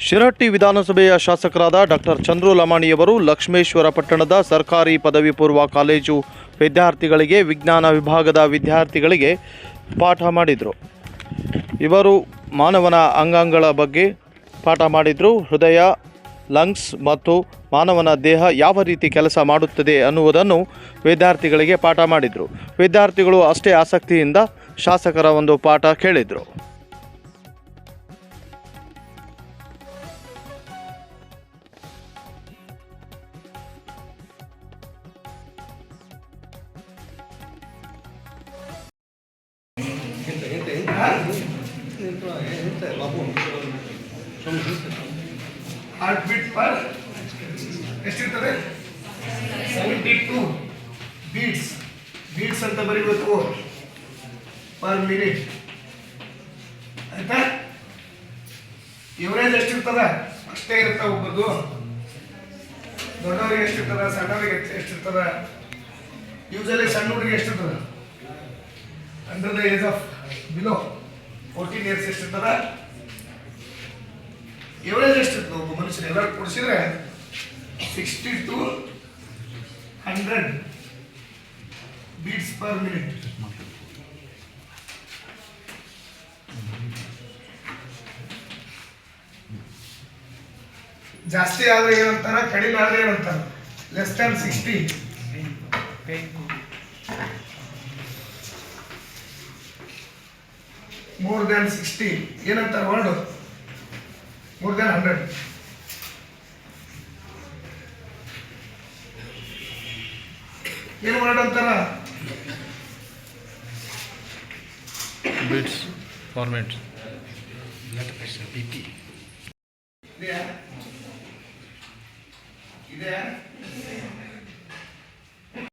ಶಿರಹಟ್ಟಿ ವಿಧಾನಸಭೆಯ ಶಾಸಕರಾದ ಡಾಕ್ಟರ್ ಚಂದ್ರು ಲಮಾಣಿಯವರು ಲಕ್ಷ್ಮೇಶ್ವರ ಪಟ್ಟಣದ ಸರ್ಕಾರಿ ಪದವಿ ಪೂರ್ವ ಕಾಲೇಜು ವಿದ್ಯಾರ್ಥಿಗಳಿಗೆ, ವಿಜ್ಞಾನ ವಿಭಾಗದ ವಿದ್ಯಾರ್ಥಿಗಳಿಗೆ ಪಾಠ ಮಾಡಿದರು. ಇವರು ಮಾನವನ ಅಂಗಾಂಗಗಳ ಬಗ್ಗೆ ಪಾಠ ಮಾಡಿದರು. ಹೃದಯ, ಲಂಗ್ಸ್ ಮತ್ತು ಮಾನವನ ದೇಹ ಯಾವ ರೀತಿ ಕೆಲಸ ಮಾಡುತ್ತದೆ ಅನ್ನುವುದನ್ನು ವಿದ್ಯಾರ್ಥಿಗಳಿಗೆ ಪಾಠ ಮಾಡಿದರು. ವಿದ್ಯಾರ್ಥಿಗಳು ಅಷ್ಟೇ ಆಸಕ್ತಿಯಿಂದ ಶಾಸಕರ ಒಂದು ಪಾಠ ಕೇಳಿದರು. ಹಾರ್ಟ್ ಬೀಟ್ ಪರ್ ಎಷ್ಟಿರ್ತದೆ ಸೆವೆಂಟಿ ಟು ಬೀಟ್ಸ್ ಬೀಟ್ಸ್ ಅಂತ ಬರೀಬೇಕು. ಪರ್ ಮಿನಿಟ್ ಆಯ್ತಾ? ಇವರೇಜ್ ಎಷ್ಟಿರ್ತದ? ಅಷ್ಟೇ ಇರುತ್ತ ಒಬ್ಬದು ದೊಡ್ಡವರಿಗೆ ಎಷ್ಟಿರ್ತದ? ಸಣ್ಣವರಿಗೆ ಎಷ್ಟ್- ಎಷ್ಟಿರ್ತದ? ಯೂಸಲಿ ಸಣ್ಣ ಹುಡುಗಿ ಎಷ್ಟಿರ್ತದ? Under the age of below fourteen years ಎಷ್ಟಿರ್ತದ ಎವರೇಜ್ ಎಷ್ಟಿತ್ತು ಒಬ್ಬ ಮನುಷ್ಯನ ಎಲ್ಲರೂ ಕೊಡಿಸಿದ್ರೆ sixty to hundred beats per minute ಜಾಸ್ತಿ ಆದ್ರೆ ಏನಂತಾರ, ಕಡಿಮೆ ಆದ್ರೆ ಏನಂತಾರ? Less than sixty more than sixty ಏನಂತ ವರ್ಡ್ ಮೋರ್ ದ್ಯಾನ್ ಹಂಡ್ರೆಡ್ ಏನು ವರ್ಡ್ ಅಂತಾರ? ಬಿಟ್ಸ್ ಫಾರ್ಮೆಟ್ ಇದೆಯಾ ಇದೆಯಾ